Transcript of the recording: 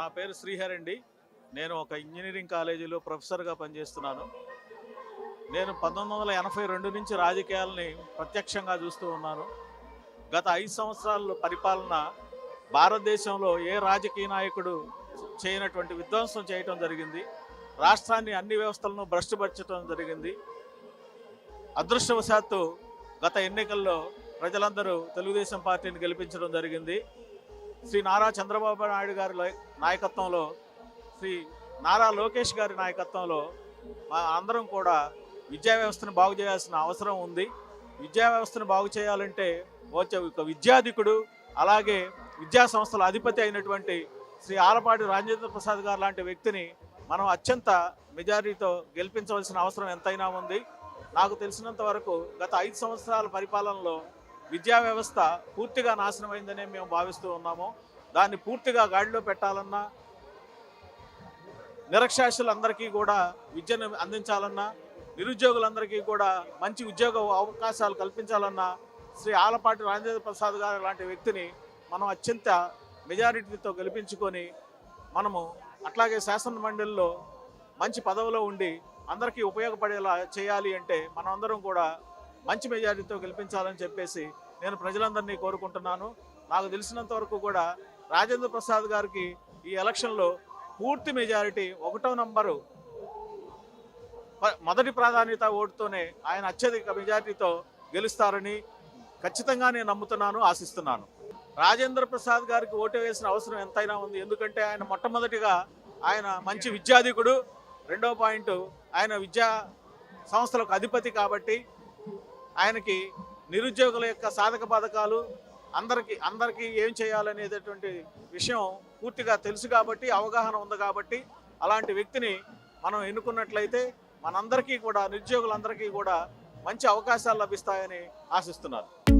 నా పేరు శ్రీహర్ అండి. నేను ఒక ఇంజనీరింగ్ కాలేజీలో ప్రొఫెసర్గా పనిచేస్తున్నాను. నేను పంతొమ్మిది వందల ఎనభై రెండు నుంచి రాజకీయాలని ప్రత్యక్షంగా చూస్తూ ఉన్నాను. గత ఐదు సంవత్సరాల పరిపాలన భారతదేశంలో ఏ రాజకీయ నాయకుడు చేయనటువంటి విధ్వంసం చేయటం జరిగింది. రాష్ట్రాన్ని అన్ని వ్యవస్థలను భ్రష్టుపరచడం జరిగింది. అదృష్టవశాత్తు గత ఎన్నికల్లో ప్రజలందరూ తెలుగుదేశం పార్టీని గెలిపించడం జరిగింది. శ్రీ నారా చంద్రబాబు నాయుడు గారి నాయకత్వంలో శ్రీ నారా లోకేష్ గారి నాయకత్వంలో మా అందరం కూడా విద్యా వ్యవస్థను బాగు చేయాల్సిన అవసరం ఉంది. విద్యా వ్యవస్థను బాగు చేయాలంటే వచ్చే ఒక విద్యాధికుడు అలాగే విద్యా సంస్థల అధిపతి అయినటువంటి శ్రీ ఆలపాటి రాజేంద్ర ప్రసాద్ గారు లాంటి వ్యక్తిని మనం అత్యంత మెజారిటీతో గెలిపించవలసిన అవసరం ఎంతైనా ఉంది. నాకు తెలిసినంత వరకు గత ఐదు సంవత్సరాల పరిపాలనలో విద్యా వ్యవస్థ పూర్తిగా నాశనమైందనే మేము భావిస్తూ ఉన్నాము. దాన్ని పూర్తిగా గాడిలో పెట్టాలన్నా నిరక్షాస్యులందరికీ కూడా విద్యను అందించాలన్నా నిరుద్యోగులందరికీ కూడా మంచి ఉద్యోగ అవకాశాలు కల్పించాలన్నా శ్రీ ఆలపాటి రాజేంద్ర ప్రసాద్ గారు లాంటి వ్యక్తిని మనం అత్యంత మెజారిటీతో గెలిపించుకొని మనము అట్లాగే శాసన మండలిలో మంచి పదవిలో ఉండి అందరికీ ఉపయోగపడేలా చేయాలి అంటే మనమందరం కూడా మంచి మెజారిటీతో గెలిపించాలని చెప్పేసి నేను ప్రజలందరినీ కోరుకుంటున్నాను. నాకు తెలిసినంత వరకు కూడా రాజేంద్ర ప్రసాద్ గారికి ఈ ఎలక్షన్లో పూర్తి మెజారిటీ ఒకటో నంబరు మొదటి ప్రాధాన్యత ఓటుతోనే ఆయన అత్యధిక మెజారిటీతో గెలుస్తారని ఖచ్చితంగా నేను నమ్ముతున్నాను ఆశిస్తున్నాను. రాజేంద్ర ప్రసాద్ గారికి ఓటు వేసిన అవసరం ఎంతైనా ఉంది. ఎందుకంటే ఆయన మొట్టమొదటిగా ఆయన మంచి విద్యాధికుడు. రెండో పాయింట్ ఆయన విద్యా సంస్థలకు అధిపతి కాబట్టి ఆయనకి నిరుద్యోగుల యొక్క సాధక పథకాలు అందరికీ అందరికీ ఏం చేయాలనేటటువంటి విషయం పూర్తిగా తెలుసు కాబట్టి అవగాహన ఉంది కాబట్టి అలాంటి వ్యక్తిని మనం ఎన్నుకున్నట్లయితే మనందరికీ కూడా నిరుద్యోగులందరికీ కూడా మంచి అవకాశాలు లభిస్తాయని ఆశిస్తున్నారు